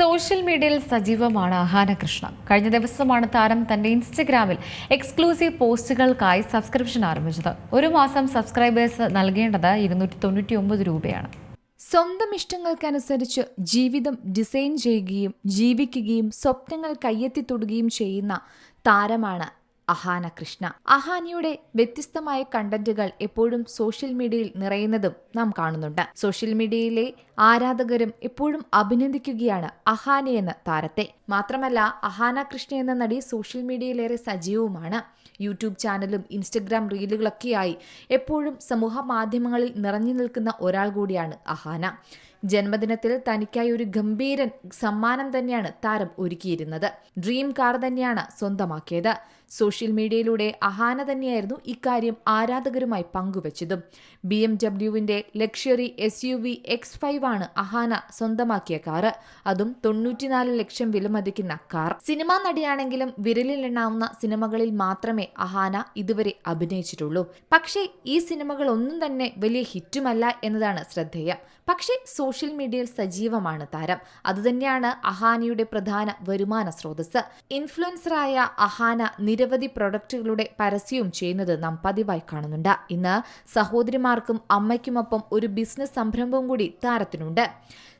Social മീഡിയയിൽ സജീവമാണ് അഹാന കൃഷ്ണ കഴിഞ്ഞ ദിവസമാണ് താരം തന്റെ ഇൻസ്റ്റഗ്രാമിൽ എക്സ്ക്ലൂസീവ് പോസ്റ്റുകൾക്കായി സബ്സ്ക്രിപ്ഷൻ ആരംഭിച്ചത്. ഒരു മാസം സബ്സ്ക്രൈബേഴ്സ് നൽകേണ്ടത് ഇരുന്നൂറ്റി തൊണ്ണൂറ്റി ഒമ്പത് രൂപയാണ്. സ്വന്തം ഇഷ്ടങ്ങൾക്കനുസരിച്ച് ജീവിതം ഡിസൈൻ ചെയ്യുകയും ജീവിക്കുകയും സ്വപ്നങ്ങൾ കയ്യെത്തിത്തൊടുകയും ചെയ്യുന്ന താരമാണ് അഹാന കൃഷ്ണ. അഹാനയുടെ വ്യത്യസ്തമായ കണ്ടന്റുകൾ എപ്പോഴും സോഷ്യൽ മീഡിയയിൽ നിറയുന്നതും നാം കാണുന്നുണ്ട്. സോഷ്യൽ മീഡിയയിലെ ആരാധകരും എപ്പോഴും അഭിനന്ദിക്കുകയാണ് അഹാന എന്ന താരത്തെ. മാത്രമല്ല അഹാന കൃഷ്ണ എന്ന നടി സോഷ്യൽ മീഡിയയിലേറെ സജീവവുമാണ്. യൂട്യൂബ് ചാനലും ഇൻസ്റ്റഗ്രാം റീലുകളൊക്കെയായി എപ്പോഴും സമൂഹ മാധ്യമങ്ങളിൽ നിറഞ്ഞു നിൽക്കുന്ന ഒരാൾ കൂടിയാണ് അഹാന. ജന്മദിനത്തിൽ തനിക്കായി ഒരു ഗംഭീരൻ സമ്മാനം തന്നെയാണ് താരം ഒരുക്കിയിരുന്നത്. ഡ്രീം കാർ തന്നെയാണ് സ്വന്തമാക്കിയത്. സോഷ്യൽ മീഡിയയിലൂടെ അഹാന തന്നെയായിരുന്നു ഇക്കാര്യം ആരാധകരുമായി പങ്കുവച്ചതും. B M ഡബ്ല്യുവിന്റെ luxury S U V X five ആണ് അഹാന സ്വന്തമാക്കിയ കാറ് അതും തൊണ്ണൂറ്റിനാല് ലക്ഷം വിലമതിക്കുന്ന കാർ സിനിമാ നടിയാണെങ്കിലും വിരലിലെണ്ണാവുന്ന സിനിമകളിൽ മാത്രമേ അഹാന ഇതുവരെ അഭിനയിച്ചിട്ടുള്ളൂ. പക്ഷേ ഈ സിനിമകളൊന്നും തന്നെ വലിയ ഹിറ്റുമല്ല എന്നതാണ് ശ്രദ്ധേയം. പക്ഷേ സോഷ്യൽ മീഡിയയിൽ സജീവമാണ് താരം. അതുതന്നെയാണ് അഹാനയുടെ പ്രധാന വരുമാന സ്രോതസ് ഇൻഫ്ലുവൻസറായ അഹാന നിരവധി പ്രൊഡക്റ്റുകളുടെ പരസ്യവും ചെയ്യുന്നത് നാം പതിവായി കാണുന്നുണ്ട്. ഇന്ന് സഹോദരിമാർക്കും അമ്മയ്ക്കുമൊപ്പം ഒരു ബിസിനസ് സംരംഭവും കൂടി താരത്തിനുണ്ട്.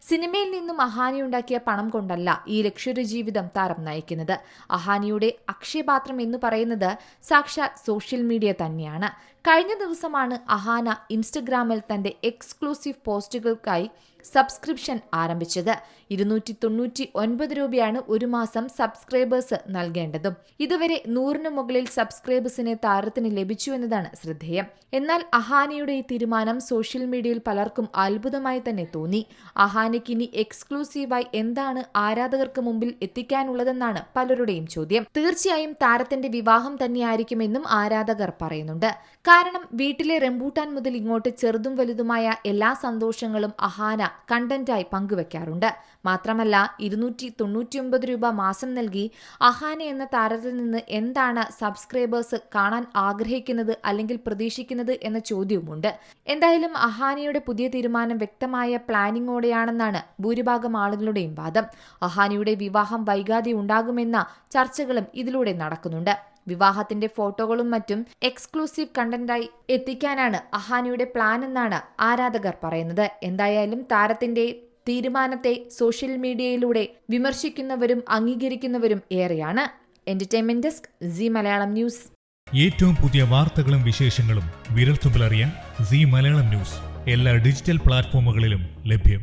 സിനിമയിൽ നിന്നും അഹാനിയുണ്ടാക്കിയ പണം കൊണ്ടല്ല ഈ ലക്ഷറി ജീവിതം താരം നയിക്കുന്നത്. അഹാനിയുടെ അക്ഷയപാത്രം എന്ന് പറയുന്നത് സാക്ഷാ സോഷ്യൽ മീഡിയ തന്നെയാണ്. കഴിഞ്ഞ ദിവസമാണ് അഹാന ഇൻസ്റ്റഗ്രാമിൽ തന്റെ എക്സ്ക്ലൂസീവ് പോസ്റ്റുകൾക്കായി സബ്സ്ക്രിപ്ഷൻ ആരംഭിച്ചത്. ഇരുന്നൂറ്റി തൊണ്ണൂറ്റി ഒൻപത് രൂപയാണ് ഒരു മാസം സബ്സ്ക്രൈബേഴ്സ് നൽകേണ്ടതും. ഇതുവരെ നൂറിന് മുകളിൽ സബ്സ്ക്രൈബേഴ്സിനെ താരത്തിന് ലഭിച്ചു എന്നതാണ് ശ്രദ്ധേയം. എന്നാൽ അഹാനിയുടെ ഈ തീരുമാനം സോഷ്യൽ മീഡിയയിൽ പലർക്കും അത്ഭുതമായി തന്നെ തോന്നി. അഹാനയ്ക്ക് ഇനി എക്സ്ക്ലൂസീവായി എന്താണ് ആരാധകർക്ക് മുമ്പിൽ എത്തിക്കാനുള്ളതെന്നാണ് പലരുടെയും ചോദ്യം. തീർച്ചയായും താരത്തിന്റെ വിവാഹം തന്നെയായിരിക്കുമെന്നും ആരാധകർ പറയുന്നുണ്ട്. കാരണം വീട്ടിലെ റംബൂട്ടാൻ മുതൽ ഇങ്ങോട്ട് ചെറുതും വലുതുമായ എല്ലാ സന്തോഷങ്ങളും അഹാന കണ്ടന്റായി പങ്കുവെക്കാറുണ്ട്. മാത്രമല്ല ഇരുന്നൂറ്റി തൊണ്ണൂറ്റിയൊമ്പത് രൂപ മാസം നൽകി അഹാന എന്ന താരത്തിൽ നിന്ന് എന്താണ് സബ്സ്ക്രൈബേഴ്സ് കാണാൻ ആഗ്രഹിക്കുന്നത് അല്ലെങ്കിൽ പ്രതീക്ഷിക്കുന്നത് എന്ന ചോദ്യവുമുണ്ട്. എന്തായാലും അഹാനയുടെ പുതിയ തീരുമാനം വ്യക്തമായ പ്ലാനിങ്ങോടെയാണെന്നാണ് ഭൂരിഭാഗം ആളുകളുടെയും വാദം. അഹാനയുടെ വിവാഹം വൈകാതെ ഉണ്ടാകുമെന്ന ചർച്ചകളും ഇതിലൂടെ നടക്കുന്നുണ്ട്. വിവാഹത്തിന്റെ ഫോട്ടോകളും മറ്റും എക്സ്ക്ലൂസീവ് കണ്ടന്റായി എത്തിക്കാനാണ് അഹാനിയുടെ പ്ലാൻ എന്നാണ് ആരാധകർ പറയുന്നത്. എന്തായാലും താരത്തിന്റെ തീരുമാനത്തെ സോഷ്യൽ മീഡിയയിലൂടെ വിമർശിക്കുന്നവരും അംഗീകരിക്കുന്നവരും ഏറെയാണ്. Entertainment desk Zee Malayalam news ഏറ്റവും പുതിയ വാർത്തകളും വിശേഷങ്ങളും വിരൽത്തുമ്പിലറിയാൻ സി മലയാളം ന്യൂസ് എല്ലാ ഡിജിറ്റൽ പ്ലാറ്റ്ഫോമുകളിലും ലഭ്യം.